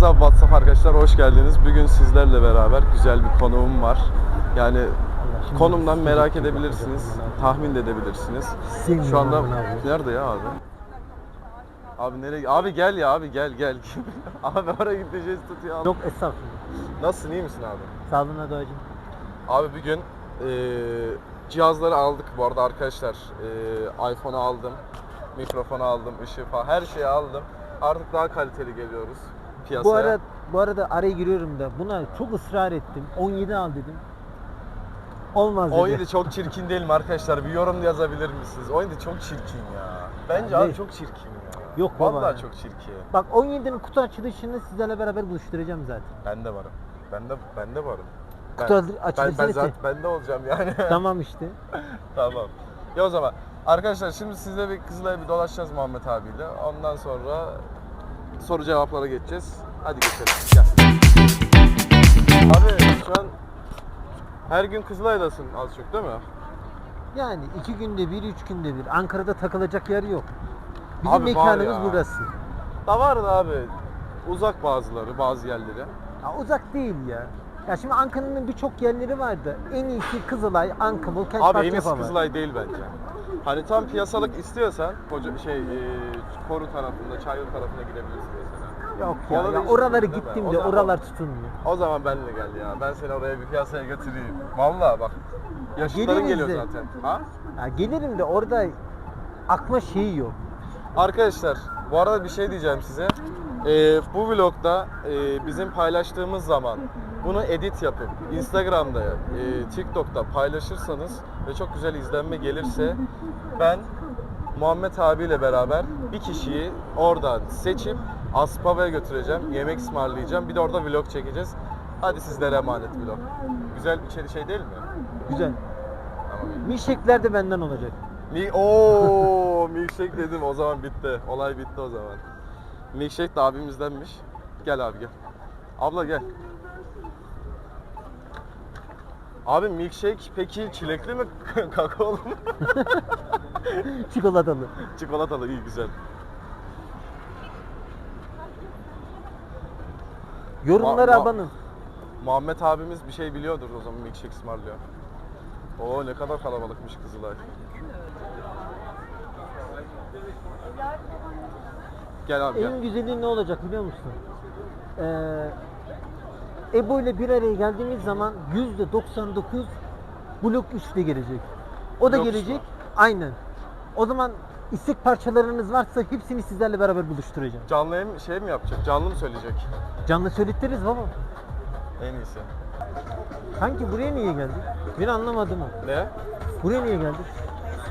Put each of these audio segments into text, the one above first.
Up WhatsApp arkadaşlar hoş geldiniz. Bugün sizlerle beraber güzel bir konuğum var. Yani konumdan merak edebilirsiniz, tahmin de edebilirsiniz. Şu anda nerede ya abi? Abi nereye? Abi gel ya abi gel gel. abi oraya gideceğiz tutuyor. Yok estağfurullah. Nasılsın iyi misin abi? Sağlığına doğacım. Abi bugün eee cihazları aldık bu arada arkadaşlar. Eee iPhone'u aldım, mikrofonu aldım, ışığı falan her şeyi aldım. Artık daha kaliteli geliyoruz piyasaya. Bu ara bu arada araya giriyorum da buna çok ısrar ettim. 17 al dedim. Olmaz dedi. 17 çok çirkin değil mi arkadaşlar? Bir yorum yazabilir misiniz? 17 çok çirkin ya. Bence abi ne? çok çirkin ya. Yok baba. Vallahi çok çirkin. Bak 17'nin kutu açılışını sizlerle beraber buluşturacağım zaten. Ben de varım. Ben de ben de varım. Ben, Kutu ben, açılışını ben ise- zaten ben de olacağım yani. tamam işte. tamam. Ya o zaman arkadaşlar şimdi size bir Kızılay'a bir dolaşacağız Muhammed abiyle. Ondan sonra soru cevaplara geçeceğiz. Hadi geçelim. Gel. Abi şu an her gün Kızılay'dasın az çok değil mi? Yani iki günde bir, üç günde bir. Ankara'da takılacak yer yok. Bizim Abi var mekanımız ya. burası. Da var da abi. Uzak bazıları, bazı yerleri. Ya uzak değil ya. Ya şimdi Ankara'nın birçok yerleri vardı. En iyisi Kızılay, Anka, Volkan Abi Park en iyisi yapamaz. Kızılay değil bence. Hani tam piyasalık istiyorsan koca şey e, Koru tarafında, Çayır tarafına gidebilirsin mesela. Yok ya, Orada ya hiç oraları değil mi? gittim O de zaman- oralar tutulmuyor. O zaman benle gel ya. Ben seni oraya bir piyasaya götüreyim. Vallahi bak. Yaşıtların Geliriz geliyor de. zaten. Ha? Ya gelirim de orada akma şeyi yok. Arkadaşlar bu arada bir şey diyeceğim size. Ee, bu vlogda e, bizim paylaştığımız zaman bunu edit yapıp Instagram'da, e, TikTok'ta paylaşırsanız ve çok güzel izlenme gelirse ben Muhammed abiyle beraber bir kişiyi oradan seçip Aspava'ya götüreceğim. Yemek ısmarlayacağım. Bir de orada vlog çekeceğiz. Hadi sizlere emanet vlog. Güzel bir şey- şey değil mi? Güzel. Tamam. iyi. Mişekler de benden olacak. Mi ooo milkshake dedim o zaman bitti. Olay bitti o zaman. Milkshake de abimizdenmiş. Gel abi gel. Abla gel. Abi milkshake peki çilekli mi kakaolu mu? Çikolatalı. Çikolatalı iyi güzel. Yorumlara Ma- ma- abanın. Muhammed abimiz bir şey biliyordur o zaman milkshake ısmarlıyor. Oo ne kadar kalabalıkmış Kızılay. Gel abi gel. En güzeli ne olacak biliyor musun? Ee, Ebo ile bir araya geldiğimiz zaman %99 blok 3'te gelecek. O da Blok gelecek. mü? Aynen. O zaman istek parçalarınız varsa hepsini sizlerle beraber buluşturacağım. Canlı hem şey mi yapacak? Canlı mı söyleyecek? Canlı söyletiriz baba. En iyisi. Kanki buraya niye geldik? Ben anlamadım. ha. Ne? Buraya niye geldik?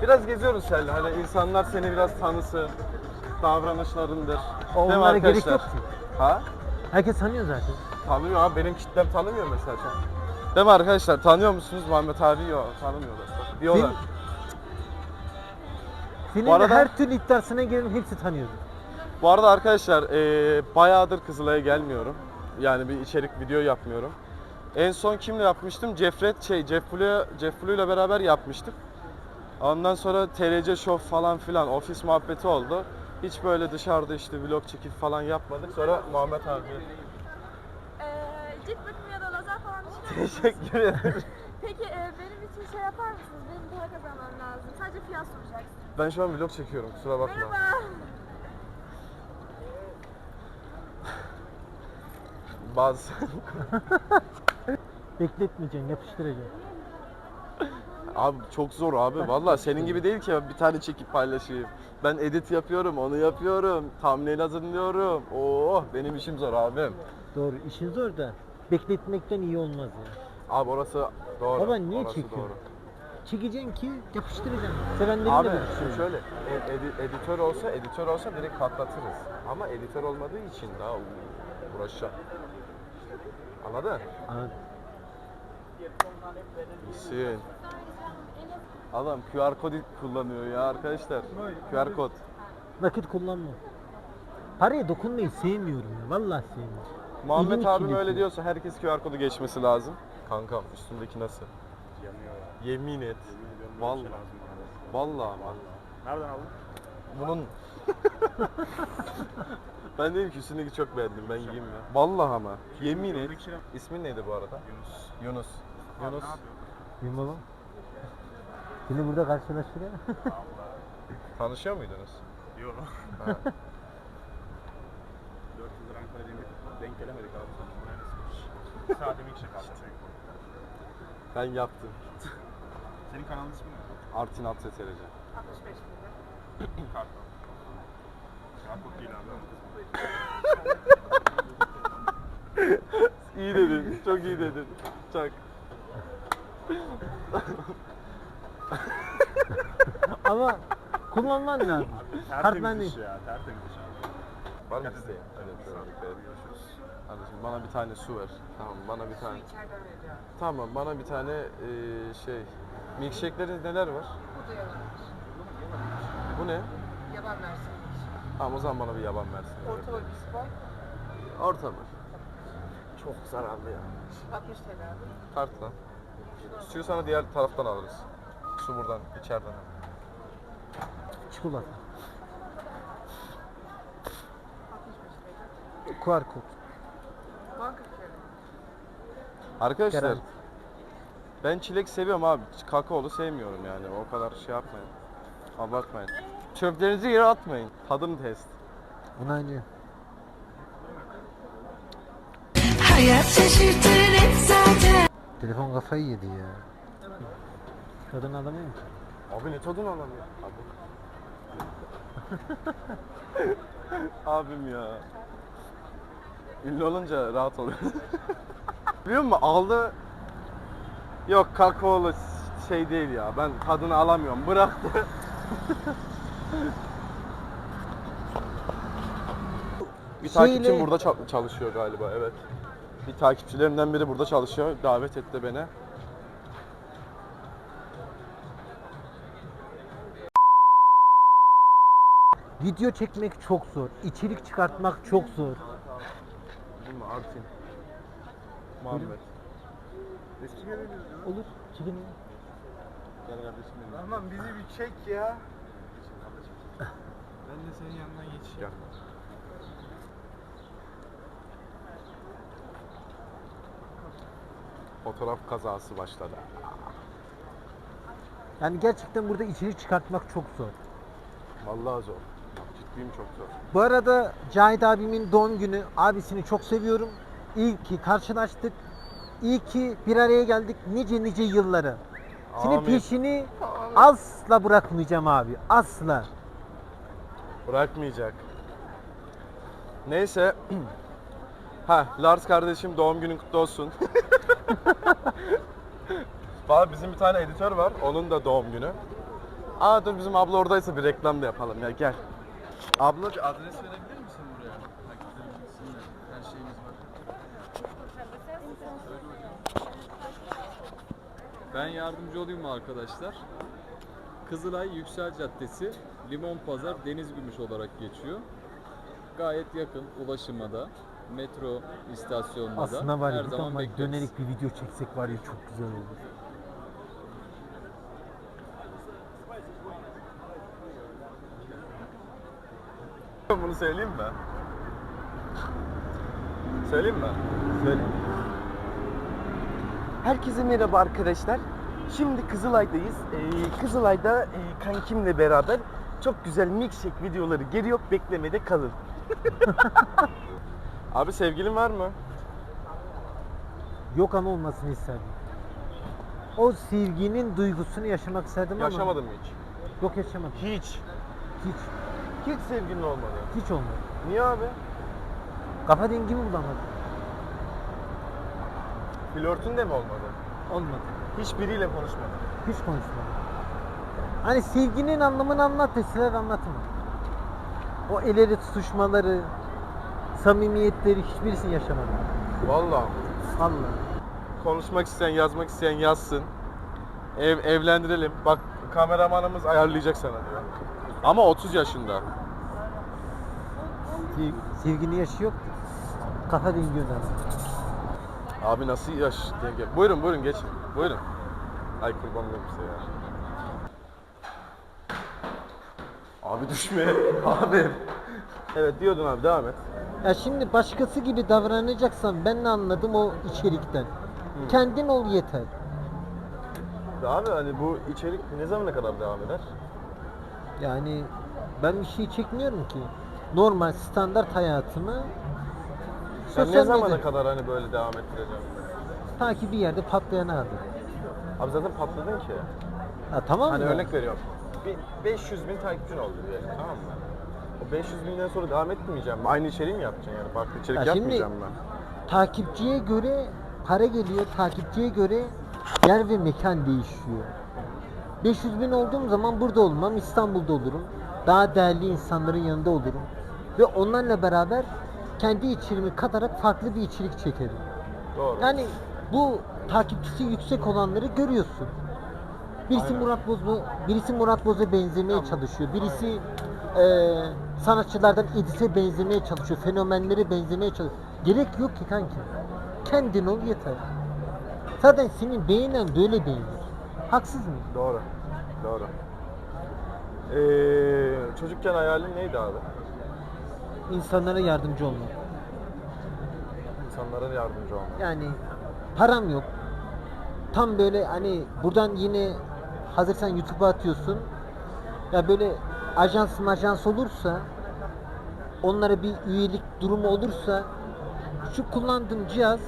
Biraz geziyoruz Şerli. Hani insanlar seni biraz tanısın. Davranışlarındır. Onlara gerek yok ki. Ha? Herkes tanıyor zaten. Tanımıyor abi. Benim kitlem tanımıyor mesela çok. Değil mi arkadaşlar? Tanıyor musunuz Muhammed abi? Yok tanımıyorlar. Diyorlar. Senin Bu arada- her türlü iddiasına giren hepsi tanıyordu. Bu arada arkadaşlar eee bayağıdır Kızılay'a gelmiyorum. Yani bir içerik video yapmıyorum. En son kimle yapmıştım? Jeffret şey Jeff Blue, Jeff Blue ile beraber yapmıştık. Ondan sonra TRC Show falan filan ofis muhabbeti oldu. Hiç böyle dışarıda işte vlog çekip falan yapmadık. Sonra Muhammed abi Ee, cilt bakımı ya da lazer falan düşünüyor musunuz? teşekkür ederim. Peki e, benim için şey yapar mısınız? Benim para kazanmam lazım. Sadece fiyat soracaksın. Ben şu an vlog çekiyorum kusura bakma. Merhaba. Bazı Bekletmeyeceksin, yapıştıracaksın. Abi çok zor abi. Vallahi senin gibi değil ki bir tane çekip paylaşayım. Ben edit yapıyorum, onu yapıyorum. Thumbnail hazırlıyorum. Oo, benim işim zor abim. Doğru, işin zor da bekletmekten iyi olmaz ya. Abi orası doğru. Baba niye orası çekiyorsun? doğru. Çekeceksin ki yapıştıracaksın. Sevenlerinle Abi buluşturacaksın. şöyle e- edi- editör olsa editör olsa direkt patlatırız. Ama editör olmadığı için daha uuu, uğraşacağım. Anladın? Anladın. İyisin. Adam QR kod kullanıyor ya arkadaşlar. QR kod. Nakit kullanma. Paraya dokunmayı sevmiyorum ya. Vallahi sevmiyorum. Muhammed İlginç abim öyle diyorsa herkes QR kodu geçmesi lazım. Kankam üstündeki nasıl? Yanıyor Yemin et. Vallahi. Vallahi ama. Nereden aldın? bunun ben dedim ki üstündeki çok beğendim ben giyeyim ya. Vallahi ama. Yemin et. İsmin neydi bu arada? Yunus. Yunus. Yunus. Bilmem. Seni burada karşılaştırıyor. Tanışıyor muydunuz? Yok. Ha. 4 yıldır Ankara'da denk- denk gelemedik abi. Buraya nasıl Sade milkshake aldı. Ben yaptım. Senin kanalın ismi ne? Artin Atse TRC. 65 bin. Kartal. Kartal değil abi. İyi dedin. Çok iyi dedin. Çok. Ama kullanman lazım. Kart Tertemiz iş ya. Tertemiz iş abi. Var mı evet, evet. Kardeşim bana bir tane su ver. Tamam bana bir tane. Tamam bana bir tane eee, şey. Milkshake'lerin neler var? Bu da yalan. Bu ne? Yaban versiyonu. Tamam o zaman bana bir yaban versin. Orta boy bir spor. Orta mı? Çok zararlı ya. 60 TL abi. Kart lan. Suyu sana diğer taraftan alırız. Su buradan, içeriden. Çikolata. 65 TL. QR kod. Arkadaşlar Kerem. ben çilek seviyorum abi. Kakaolu sevmiyorum yani. O kadar şey yapmayın. Abartmayın. Çöplerinizi yere atmayın. Tadım test. Onaylıyor. Hayat şaşırtır hep zaten Telefon kafayı yedi ya. Kadın alamıyor mu? Abi ne tadını alamıyor? Abi. Abim ya. Ünlü olunca rahat oluyor. Biliyor musun? Aldı. Yok kakaolu şey değil ya. Ben tadını alamıyorum. Bıraktı. Bir takipçim burada çal- çalışıyor galiba evet. Bir takipçilerimden biri burada çalışıyor. Davet etti beni. Video çekmek çok zor. İçerik çıkartmak çok zor. Mi? Artin. Muhammed. Eski. Olur. Çekin. Gel kardeşim benim. Aman bizi bir çek ya. Ben de senin yanından geçeyim. Gel. Fotoğraf kazası başladı. Yani gerçekten burada içerik çıkartmak çok zor. Vallahi zor. Ciddiyim çok zor. Bu arada Cahit abimin doğum günü. Abisini çok seviyorum. İyi ki karşılaştık. İyi ki bir araya geldik nice nice yılları. Senin Amin. peşini asla bırakmayacağım abi. Asla. Bırakmayacak. Neyse. ha, Lars kardeşim doğum günün kutlu olsun. Valla bizim bir tane editör var. Onun da doğum günü. Aa dur bizim abla oradaysa bir reklam da yapalım ya gel. Abla Adres verebilir misin buraya? Takipçilerim gitsinler. Her şeyimiz var. Ben yardımcı olayım mı arkadaşlar? Kızılay Yüksel Caddesi, Limon Pazar, Denizgümüş olarak geçiyor. Gayet yakın ulaşıma da, metro istasyonuna Aslında da var ya her bir zaman bekleriz. dönerek bir video çeksek var ya çok güzel olur. bunu söyleyeyim mi? Söyleyeyim mi? Söyle. Herkese merhaba arkadaşlar. Şimdi Kızılay'dayız. Ee, Kızılay'da e, kankimle beraber çok güzel milkshake videoları geliyor. Beklemede kalın. Abi sevgilin var mı? Yok ama olmasını isterdim. O sevginin duygusunu yaşamak isterdim ama Yaşamadın mı hiç? yok yaşamadım. Hiç. Hiç. Hiç sevgilin olmadı. Hiç olmadı. Niye abi? Kafa dengimi bulamadım. Flörtün de mi olmadı? Olmadı. Hiçbiriyle konuşmadın. Hiç konuşmadım. Hani sevginin anlamını anlat deseler anlatamam. O ele tutuşmaları, samimiyetleri hiçbirisini yaşamadım. Vallahi. Vallahi. konuşmak isteyen, yazmak isteyen yazsın. Ev evlendirelim. Bak kameramanımız ayarlayacak sana diyor. Ama 30 yaşında. Sev- sevginin yaşı yok. Kafa dengi önemli. Abi nasıl yaş denge? Buyurun buyurun geçin. Buyurun. Ay kurban olayım size ya. Abi düşme. abi. Evet diyordun abi devam et. Ya şimdi başkası gibi davranacaksan ben ne anladım o içerikten. Kendin ol yeter. Abi hani bu içerik ne zamana kadar devam eder? Yani ben bir şey çekmiyorum ki. Normal standart hayatımı Sen ne sosyal zamana medya kadar hani böyle devam ettireceğim? ta ki bir yerde patlayana kadar. Abi zaten patladın ki. Ha, tamam Hani mı? örnek veriyorum. Bir 500 bin takipçin oldu diyelim tamam mı? O 500 binden sonra devam etmeyeceğim. Aynı içeriği mi yapacaksın yani? Farklı içerik Ya şimdi- yapmayacağım ben. Takipçiye göre para geliyor, takipçiye göre yer ve mekan değişiyor. 500 bin olduğum zaman burada olmam, İstanbul'da olurum. Daha değerli insanların yanında olurum. Ve onlarla beraber kendi içeriğimi katarak farklı bir içerik çekerim. Doğru. Yani bu takipçisi yüksek olanları görüyorsun. Birisi Aynen. Murat Boz'u, birisi Murat Boz'a benzemeye çalışıyor. Birisi eee, sanatçılardan Edis'e benzemeye çalışıyor. Fenomenlere benzemeye çalışıyor. Gerek yok ki kanki. Kendin ol yeter. Zaten senin beğenen böyle beğenir. Haksız mı? Doğru. Doğru. Ee, çocukken hayalin neydi abi? İnsanlara yardımcı olmak. İnsanlara yardımcı olmak. Yani param yok. Tam böyle hani buradan yine hazır sen YouTube'a atıyorsun. Ya böyle ajans majans olursa onlara bir üyelik durumu olursa şu kullandığım cihaz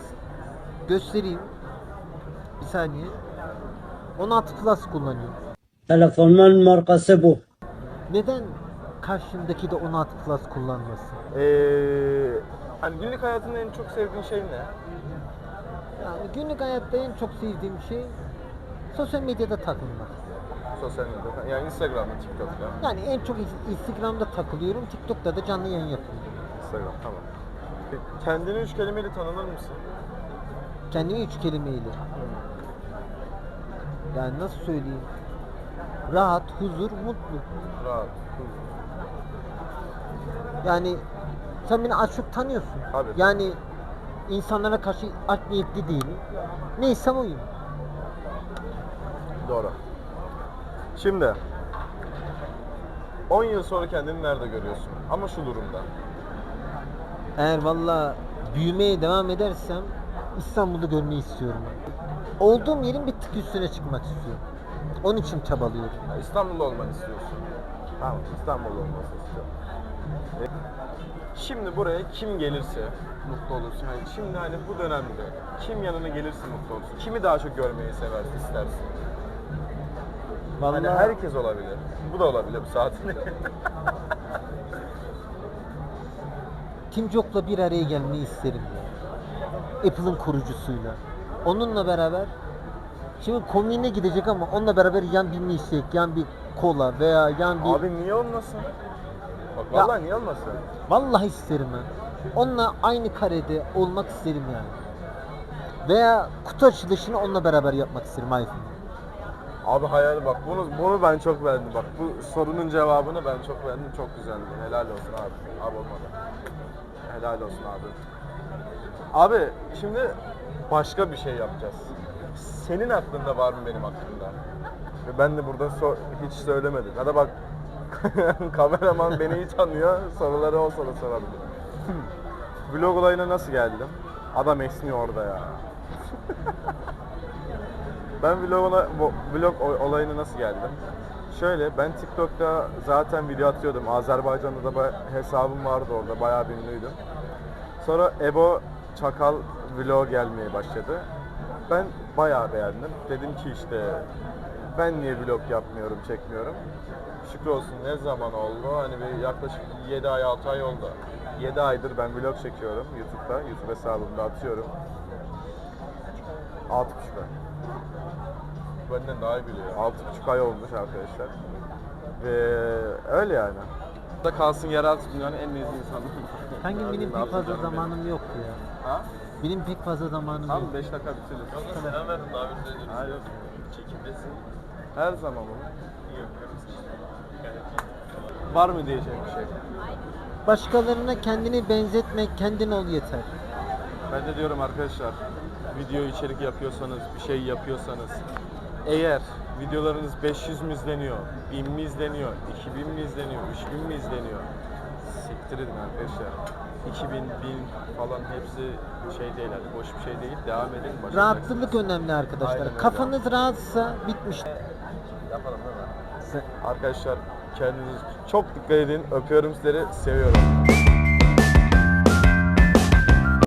göstereyim. Bir saniye. 16 Plus kullanıyorum. Telefonun markası bu. Neden karşındaki de 16 Plus kullanmasın? Ee, hani günlük hayatında en çok sevdiğin şey ne? Yani günlük hayatta en çok sevdiğim şey sosyal medyada takılmak. Sosyal medyada. Yani Instagram'da, TikTok'ta. Yani en çok Instagram'da takılıyorum. TikTok'ta da canlı yayın yapıyorum. Instagram tamam. Kendini üç kelimeyle tanınır mısın? Kendimi üç kelimeyle. Yani nasıl söyleyeyim? Rahat, huzur, mutlu. Rahat. Yani sen beni az çok tanıyorsun. Tabii. Yani insanlara karşı art niyetli değilim. Neysem oyum. Doğru. Şimdi 10 yıl sonra kendini nerede görüyorsun? Ama şu durumda. Eğer valla büyümeye devam edersem İstanbul'da görmeyi istiyorum. Olduğum yerin bir tık üstüne çıkmak istiyorum. Onun için çabalıyorum. Ya İstanbul'da olmanı istiyorsun. Tamam, İstanbul'da olmasını istiyorum. E, Şimdi buraya kim gelirse mutlu olursun. Hani şimdi hani bu dönemde kim yanına gelirse mutlu olursun. Kimi daha çok görmeyi seversin, istersin. Vallahi Hani herkes olabilir. Bu da olabilir bu saatte. Tim Cook'la bir araya gelmeyi isterim ya. Apple'ın kurucusuyla. Onunla beraber şimdi komiğine gidecek ama onunla beraber yan bir milkshake, yan bir kola veya yan bir... Abi niye olmasın? Bak Ya- vallahi niye olmasın? Vallahi isterim ben. Onunla aynı karede olmak isterim yani. Veya kutu açılışını onunla beraber yapmak isterim iPhone'da. Abi hayal bak bunu bunu ben çok beğendim bak bu sorunun cevabını ben çok beğendim çok güzeldi helal olsun abi abi olmadı helal olsun abi abi şimdi başka bir şey yapacağız senin aklında var mı benim aklımda ve ben de burada so- hiç söylemedim ya da bak kameraman beni iyi tanıyor soruları o soru sorabilir vlog olayına nasıl geldim adam esniyor orada ya Ben vloguna, bu- vlog olayına nasıl geldim? Şöyle, ben TikTok'ta zaten video atıyordum. Azerbaycan'da da hesabım vardı orada, bayağı ünlüydüm. Sonra Ebo Çakal vlog gelmeye başladı. Ben bayağı beğendim. Dedim ki işte, ben niye vlog yapmıyorum, çekmiyorum? Şükür olsun ne zaman oldu? Hani bir yaklaşık 7 ay, 6 ay oldu. 7 aydır ben vlog çekiyorum YouTube'da, YouTube hesabımda atıyorum. 6,5 ay. Benden daha iyi biliyor. 6,5 ay olmuş arkadaşlar. Ve öyle yani. Da kalsın yeraltı dünyanın en nezih insanı. Kanka benim pek fazla zamanım yok ya. Ha? Benim pek fazla zamanım yok. Tamam 5 dakika bitiririz. Selam verdim daha bir Ha yok. Çekimdesin. Her zaman olur. Var mı diyeceğim bir şey? Başkalarına kendini benzetmek, kendin ol yeter. Ben de diyorum arkadaşlar video içerik yapıyorsanız, bir şey yapıyorsanız Eğer videolarınız 500 mü izleniyor, 1000 mi izleniyor, 2000 mi izleniyor, 3000 mi izleniyor? Siktir edin arkadaşlar. 2000, 1000 falan hepsi şey değil yani boş bir şey değil. Devam edin. başaracaksınız. Rahatsızlık önemli arkadaşlar. Aynen öyle. Kafanız rahatsa bitmiş. Yapalım değil mi? Arkadaşlar kendinize çok dikkat edin. Öpüyorum sizleri. Seviyorum.